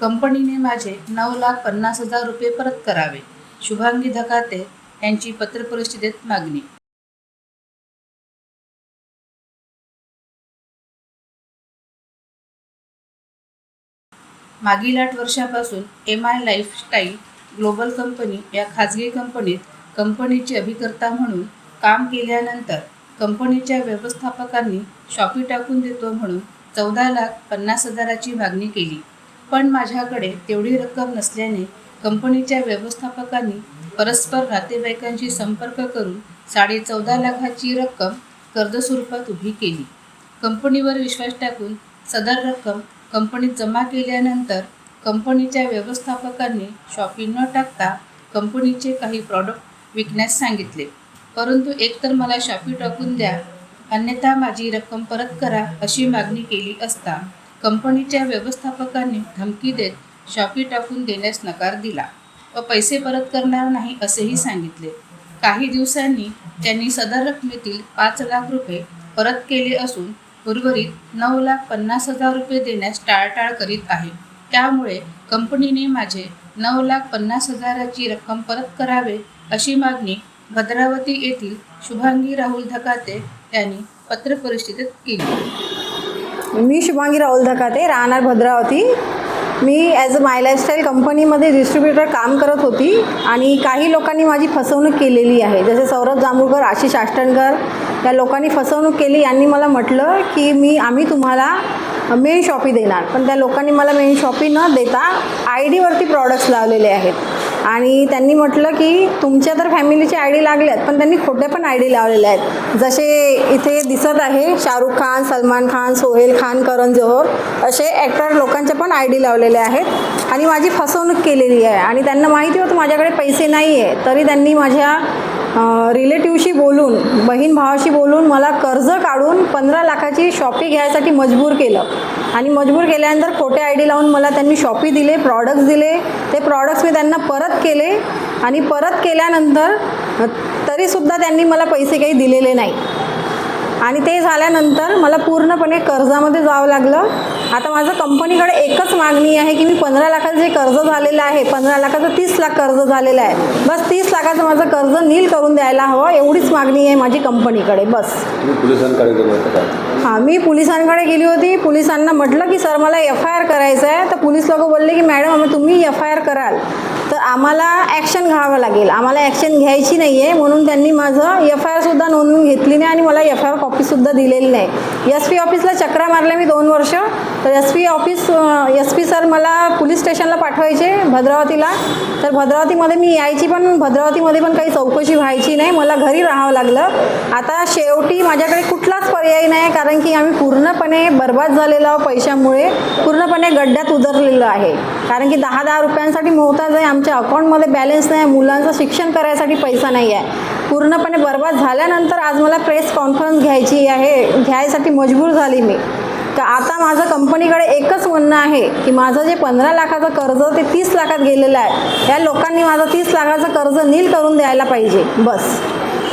कंपनीने माझे नऊ लाख पन्नास हजार रुपये परत करावे. शुभांगी धकाते यांची पत्रपरिषदेत मागणी. मागील आठ वर्षापासून M I lifestyle global company या खाजगी कंपनीत कंपनीचे अभिकर्ता म्हणून काम केल्यानंतर कंपनीच्या व्यवस्थापकांनी शॉपी टाकून देतो म्हणून चौदा लाख पन्नास हजाराची मागणी केली. पण माझ्याकडे तेवढी रक्कम नसल्याने कंपनीच्या व्यवस्थापकांनी परस्पर नातेवाईकांशी संपर्क करून साडे चौदा लाखाची रक्कम कर्ज स्वरूपात उभी केली. कंपनीवर विश्वास टाकून सदर रक्कम कंपनीत जमा केल्यानंतर कंपनीच्या व्यवस्थापकांनी शॉपी न टाकता कंपनीचे काही प्रॉडक्ट विकण्यास सांगितले. परंतु एकतर मला शॉपी टाकून द्या अन्यथा माझी रक्कम परत करा अशी मागणी केली असता कंपनीच्या व्यवस्थापकांनी धमकी देत शॉपी टाकून देण्यास नकार दिला. व पैसे परत करणार नाही असेही सांगितले. काही दिवसांनी त्यांनी सदर रकमेतील पाच लाख रुपये परत केले असून उर्वरित नऊ लाख पन्नास हजार रुपये देण्यास टाळटाळ करीत आहे. त्यामुळे कंपनीने माझे नऊ लाख पन्नास हजाराची रक्कम परत करावे अशी मागणी भद्रावती येथील शुभांगी राहुल धकाते यांनी पत्रपरिषदेत केली. मी शुभांगी राहुल धकाते राहणार भद्रावती. मी ॲज अ माय लाईफस्टाईल कंपनीमध्ये डिस्ट्रीब्युटर काम करत होती आणि काही लोकांनी माझी फसवणूक केलेली आहे. जसे सौरभ जांभूळकर आशिष आष्टणकर या लोकांनी फसवणूक केली. यांनी मला म्हटलं की मी आम्ही तुम्हाला मेन शॉपी देणार. पण त्या लोकांनी मला मेन शॉपी न देता आय डीवरती प्रॉडक्ट्स लावलेले आहेत. आणि त्यांनी म्हटलं की तुमच्या तर फॅमिलीचे आय डी लागल्यात पण त्यांनी खोटे पण आय डी लावलेले आहेत. जसे इथे दिसत आहे शाहरुख खान सलमान खान सोहेल खान करण जोहर असे ॲक्टर लोकांचे पण आय डी लावलेले आहेत. आणि माझी फसवणूक केलेली आहे. आणि त्यांना माहिती होतं माझ्याकडे पैसे नाही आहे तरी त्यांनी माझ्या रिलेटिव्हशी बोलून बहीण भावाशी बोलून मला कर्ज काढून पंधरा लाखाची शॉपी घ्यायसाठी मजबूर केलं. आणि मजबूर केल्यानंतर खोटे आय डी लावून मला त्यांनी शॉपी दिले प्रॉडक्ट्स दिले. ते प्रॉडक्ट्स मी त्यांना परत केले आणि परत केल्यानंतर तरीसुद्धा त्यांनी मला पैसे काही दिलेले नाही. आणि ते झाल्यानंतर मला पूर्णपणे कर्जामध्ये जावं लागलं. आता माझं कंपनीकडे एकच मागणी आहे की मी पंधरा लाखाचं जे कर्ज झालेलं आहे पंधरा लाखाचं तीस लाख कर्ज झालेलं आहे. बस तीस लाखाचं माझं कर्ज नील करून द्यायला हवं एवढीच मागणी आहे माझी कंपनीकडे बस. हां मी पोलिसांकडे गेली होती पोलिसांना म्हटलं की सर मला एफ आय आर करायचं आहे. तर पोलीस लोक बोलले की मॅडम आम्ही तुम्ही एफ आय आर कराल. तर आम्हाला ॲक्शन घ्यावं लागेल. आम्हाला ॲक्शन घ्यायची नाही आहे म्हणून त्यांनी माझं एफ आय आरसुद्धा नोंदवून घेतली नाही आणि मला एफ आय आर कॉपीसुद्धा दिलेली नाही. एस पी ऑफिसला चक्रा मारल्या मी दोन वर्ष. तर S P office S P sir मला पोलीस स्टेशनला पाठवायचे भद्रावतीला. तर भद्रावतीमध्ये मी यायची पण भद्रावतीमध्ये पण काही चौकशी व्हायची नाही. मला घरी राहावं लागलं. आता शेवटी माझ्याकडे कुठलाच पर्याय नाही कारण की आम्ही पूर्णपणे बर्बाद झालेलो आहोत पैशामुळे. पूर्णपणे गड्ड्यात उतरलेलो आहे. कारण की दहा दहा रुपयांसाठी मोहताज आहे आमच्या अकाउंटमध्ये बॅलन्स नाही मुलांचं शिक्षण करायसाठी पैसा नाही आहे. पूर्णपणे बर्बाद झाल्यानंतर आज मला प्रेस कॉन्फरन्स घ्यायची आहे घ्यायसाठी मजबूर झाली मी. तर आता माझं कंपनीकडे एकच म्हणणं आहे की माझं जे पंधरा लाखाचं कर्ज ते तीस लाखात गेलेलं आहे. या लोकांनी माझं तीस लाखाचं कर्ज नील करून द्यायला पाहिजे. बस.